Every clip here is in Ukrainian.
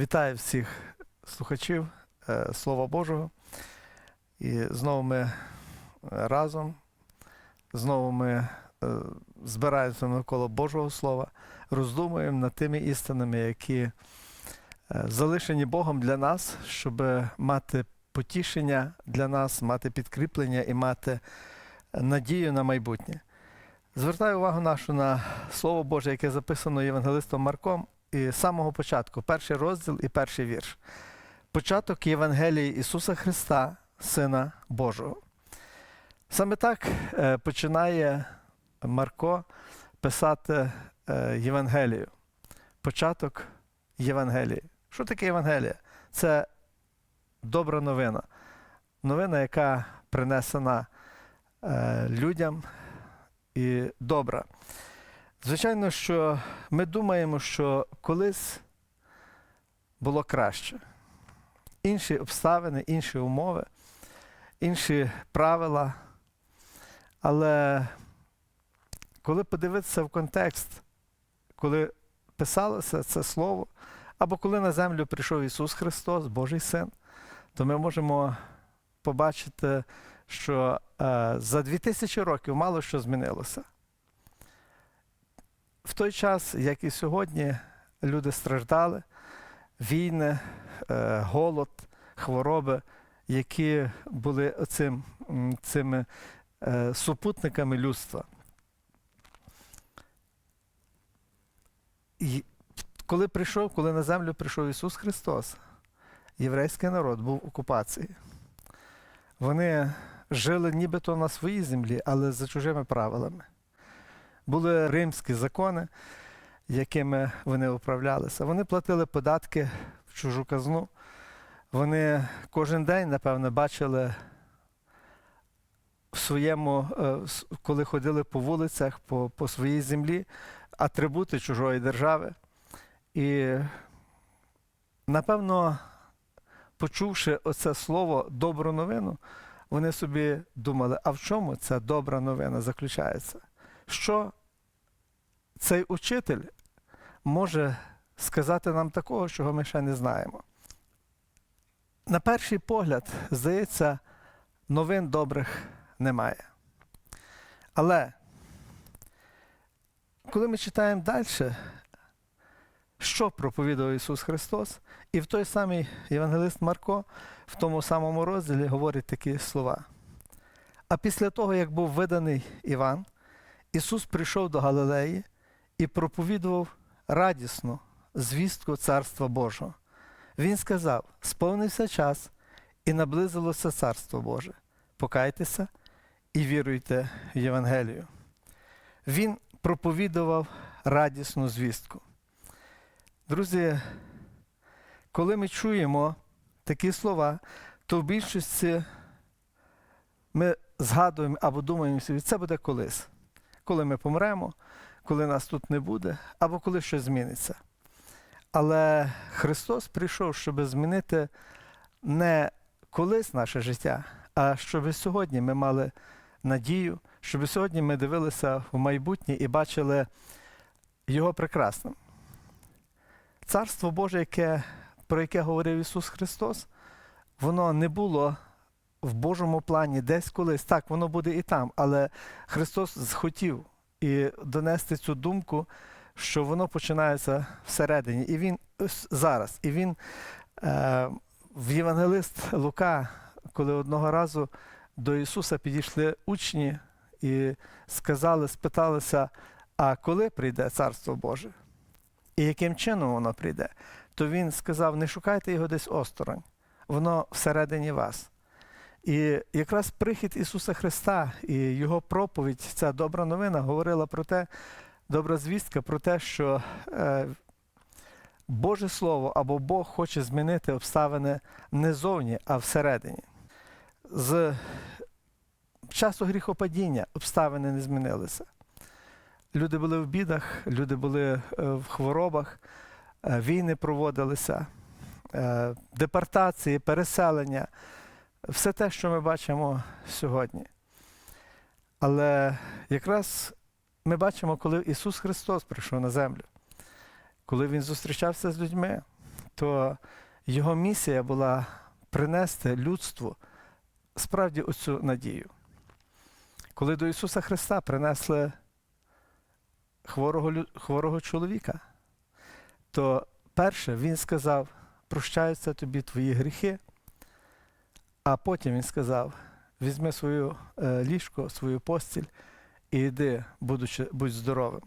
Вітаю всіх слухачів е, Слова Божого. І знову ми е, разом, знову ми е, збираємося навколо Божого Слова, роздумуємо над тими істинами, які залишені Богом для нас, щоб мати потішення для нас, мати підкріплення і мати надію на майбутнє. Звертаю увагу нашу на Слово Боже, яке записано Євангелистом Марком, з самого початку, перший розділ і перший вірш. Початок Євангелії Ісуса Христа, Сина Божого. Саме так е, починає Марко писати е, Євангелію. Початок Євангелії. Що таке Євангелія? Це добра новина. Новина, яка принесена е, людям і добра. Звичайно, що ми думаємо, що колись було краще. Інші обставини, інші умови, інші правила. Але коли подивитися в контекст, коли писалося це слово, або коли на землю прийшов Ісус Христос, Божий Син, то ми можемо побачити, що е, за 2000 років мало що змінилося. В той час, як і сьогодні, люди страждали, війни, е, голод, хвороби, які були цим, цими е, супутниками людства. І коли прийшов, коли на землю прийшов Ісус Христос, єврейський народ був в окупації. Вони жили нібито на своїй землі, але за чужими правилами. Були римські закони, якими вони управлялися. Вони платили податки в чужу казну. Вони кожен день, напевно, бачили в своєму, е, коли ходили по вулицях, по, по своїй землі, атрибути чужої держави. І, напевно, почувши оце слово добру новину, вони собі думали, а в чому ця добра новина заключається? Що цей учитель може сказати нам такого, чого ми ще не знаємо? На перший погляд, здається, новин добрих немає. Але коли ми читаємо далі, що проповідував Ісус Христос, і в той самий Євангелист Марко в тому самому розділі говорить такі слова. А після того, як був виданий Іван, Ісус прийшов до Галилеї і проповідував радісну звістку Царства Божого. Він сказав: сповнився час і наблизилося Царство Боже. Покайтеся і віруйте в Євангелію. Він проповідував радісну звістку. Друзі, коли ми чуємо такі слова, то в більшості ми згадуємо або думаємо собі, це буде колись, коли ми помремо, коли нас тут не буде, або коли щось зміниться. Але Христос прийшов, щоб змінити не колись наше життя, а щоб сьогодні ми мали надію, щоб сьогодні ми дивилися в майбутнє і бачили його прекрасним. Царство Боже, яке, про яке говорив Ісус Христос, воно не було в Божому плані десь колись. Так, воно буде і там, але Христос захотів і донести цю думку, що воно починається всередині. І Він зараз. І він е, в Євангелист Лука, коли одного разу до Ісуса підійшли учні і сказали, спиталися, а коли прийде Царство Боже? І яким чином воно прийде? То він сказав: не шукайте його десь осторонь, воно всередині вас. І якраз прихід Ісуса Христа і Його проповідь, ця добра новина, говорила про те, добра звістка про те, що е, Боже Слово або Бог хоче змінити обставини не зовні, а всередині. З часу гріхопадіння обставини не змінилися. Люди були в бідах, люди були е, в хворобах, е, війни проводилися, депортації, переселення, все те, що ми бачимо сьогодні. Але якраз ми бачимо, коли Ісус Христос прийшов на землю, коли Він зустрічався з людьми, то його місія була принести людству справді оцю надію. Коли до Ісуса Христа принесли хворого, хворого чоловіка, то перше Він сказав, прощаються тобі твої гріхи, а потім Він сказав, візьми свою е, ліжко, свою постіль і йди, будучи, будь здоровим.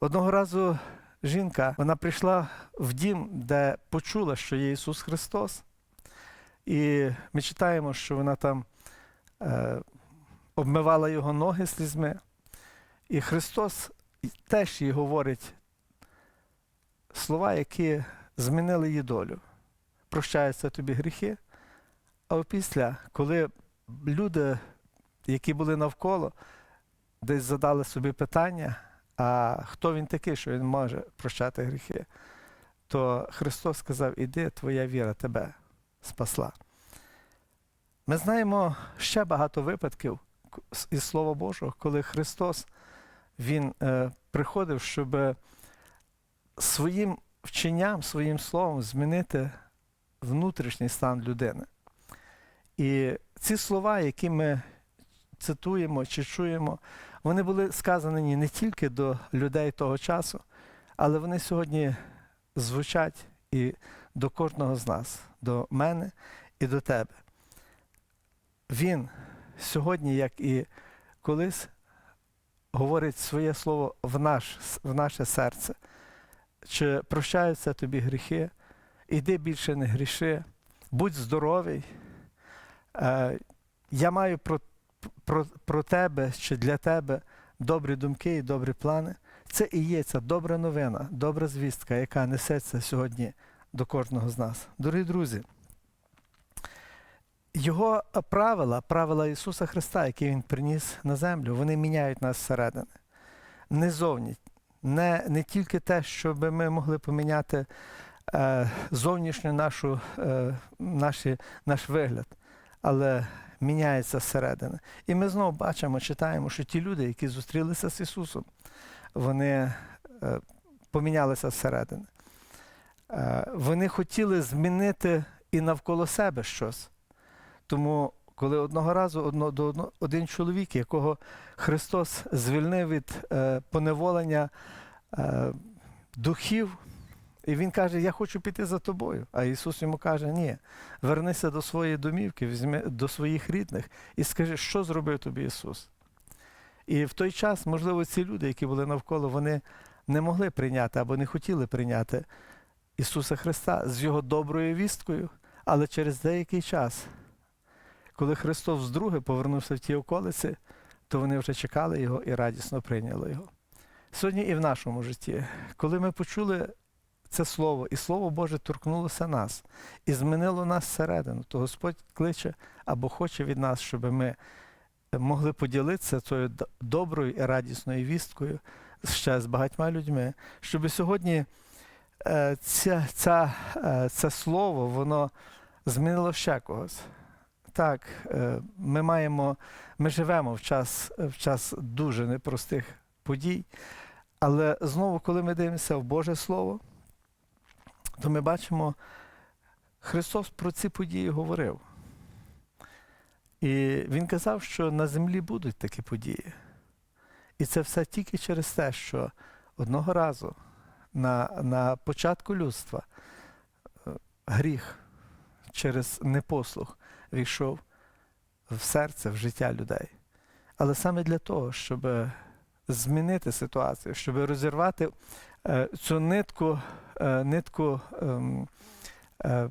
Одного разу жінка, вона прийшла в дім, де почула, що є Ісус Христос. І ми читаємо, що вона там е, обмивала його ноги слізьми. І Христос теж їй говорить слова, які змінили її долю. Прощаються тобі гріхи. А опісля, коли люди, які були навколо, десь задали собі питання, а хто він такий, що він може прощати гріхи, то Христос сказав: Іди, твоя віра тебе спасла. Ми знаємо ще багато випадків із Слова Божого, коли Христос Він е, приходив, щоб своїм вченням, своїм словом змінити внутрішній стан людини. І ці слова, які ми цитуємо чи чуємо, вони були сказані не тільки до людей того часу, але вони сьогодні звучать і до кожного з нас, до мене і до тебе. Він сьогодні, як і колись, говорить своє слово в, наш, в наше серце. Чи прощаються тобі гріхи, іди більше не гріши, будь здоровий. Е, я маю про, про, про тебе чи для тебе добрі думки і добрі плани. Це і є ця добра новина, добра звістка, яка несеться сьогодні до кожного з нас. Дорогі друзі, його правила, правила Ісуса Христа, які Він приніс на землю, вони міняють нас зсередини. Не зовні. Не, не тільки те, щоб ми могли поміняти е, зовнішню нашу, е, наші, наш вигляд, але міняється зсередини. І ми знову бачимо, читаємо, що ті люди, які зустрілися з Ісусом, вони е, помінялися зсередини. Е, вони хотіли змінити і навколо себе щось. Тому, коли одного разу одно, до одно, один чоловік, якого Христос звільнив від е, поневолення е, духів, і він каже: Я хочу піти за тобою. А Ісус йому каже: Ні, вернися до своєї домівки, візьми до своїх рідних і скажи, що зробив тобі Ісус. І в той час, можливо, ці люди, які були навколо, вони не могли прийняти або не хотіли прийняти Ісуса Христа з Його доброю вісткою, але через деякий час, коли Христос вдруге повернувся в ті околиці, то вони вже чекали Його і радісно прийняли Його. Сьогодні і в нашому житті, коли ми почули це Слово, і Слово Боже торкнулося нас і змінило нас всередину, то Господь кличе або хоче від нас, щоб ми могли поділитися цією доброю і радісною вісткою ще з багатьма людьми, щоб сьогодні е, ця, ця, е, це слово, воно змінило ще когось. Так, е, ми маємо, ми живемо в час, в час дуже непростих подій, але знову, коли ми дивимося в Боже Слово, то ми бачимо, Христос про ці події говорив. І Він казав, що на землі будуть такі події. І це все тільки через те, що одного разу на, на початку людства е, гріх через непослух війшов в серце, в життя людей. Але саме для того, щоб змінити ситуацію, щоб розірвати е, цю нитку, е, нитку ем, е,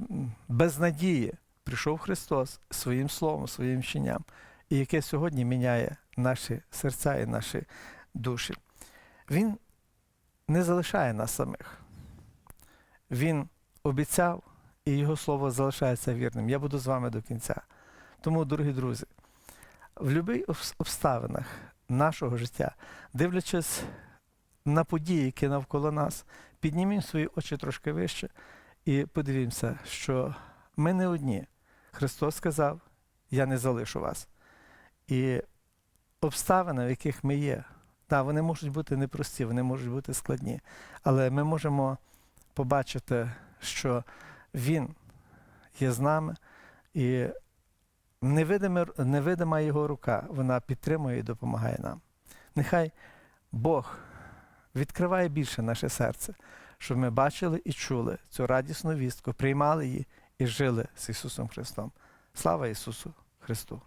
безнадії, прийшов Христос своїм словом, своїм вченням, і яке сьогодні міняє наші серця і наші душі. Він не залишає нас самих. Він обіцяв, і його слово залишається вірним. Я буду з вами до кінця. Тому, дорогі друзі, в будь-яких обставинах нашого життя, дивлячись на події, які навколо нас, піднімімо свої очі трошки вище і подивімося, що ми не одні. Христос сказав: Я не залишу вас. І обставини, в яких ми є, так, вони можуть бути непрості, вони можуть бути складні, але ми можемо побачити, що Він є з нами, і невидиме, невидима Його рука, вона підтримує і допомагає нам. Нехай Бог відкриває більше наше серце, щоб ми бачили і чули цю радісну вістку, приймали її і жили з Ісусом Христом. Слава Ісусу Христу!